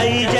যাই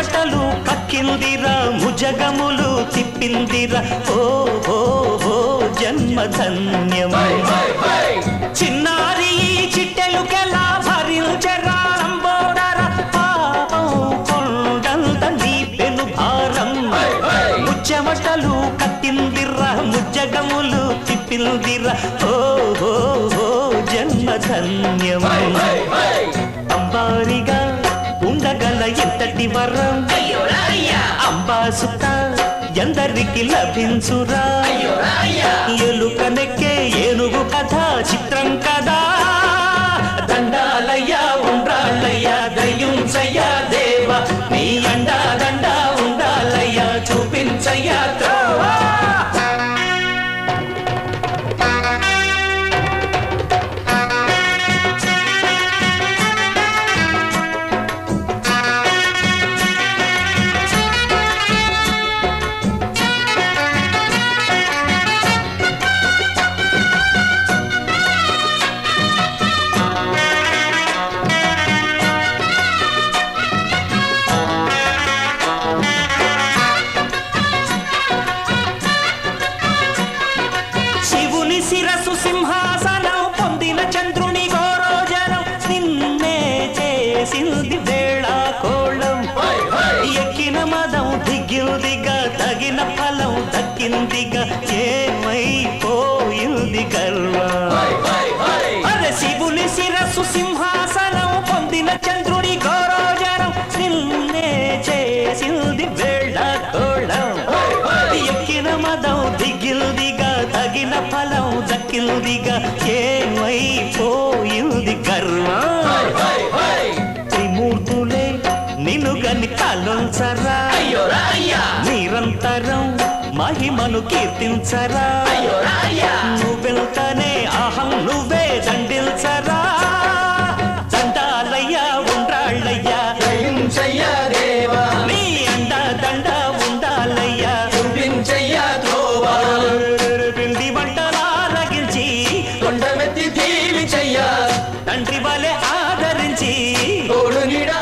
బట్టలు కక్కిందిరా ముజగములు తిప్పిందిరా. ఓ ఓ ఓ జన్మధన్యం చిన్నారి చిట్టెలు చిట్టెలుకెలా భరించరా లంబోదర. పాపం కొండంత నీ పెను భారం. ముచ్చమటలు కట్టిందిర్రా ముజ్జగములు తిప్పిందిర్రా ఓ ఓ ఓ జన్మధన్యమై అంబారిగా ఎంతటి వరం. అంబాసుత ఎందరికి లభించురా. ఎలుక నెక్కే ఏనుగు కథ. చేసింది వేళ కోళం. ఎక్కిన మదం దిగిందిగా తగిన ఫలం దక్కిందిగా ఏమైపోయింది గర్వం అరే శివుని శిరస్సు సింహాసనం పొందిన చంద్రుడి గౌరవజనం నిన్నే చేసింది వేళ కోళం. ఎక్కిన మదం దిగిల్దిగా తగిన ఫలం దక్కిల్దిగా ఏమైపోయింది కర్వ నిన్ను కీర్తించరా నువ్వెళ్తానే అహం నువ్వే దండిల్చరా? దండాలయ్యా ఉండాళ్ళయ్యా నీ అండ దండ ఉండాలయ్యా. పిండి వంటలాగించి తండ్రి వలె ఆదరించి తోడు నీడా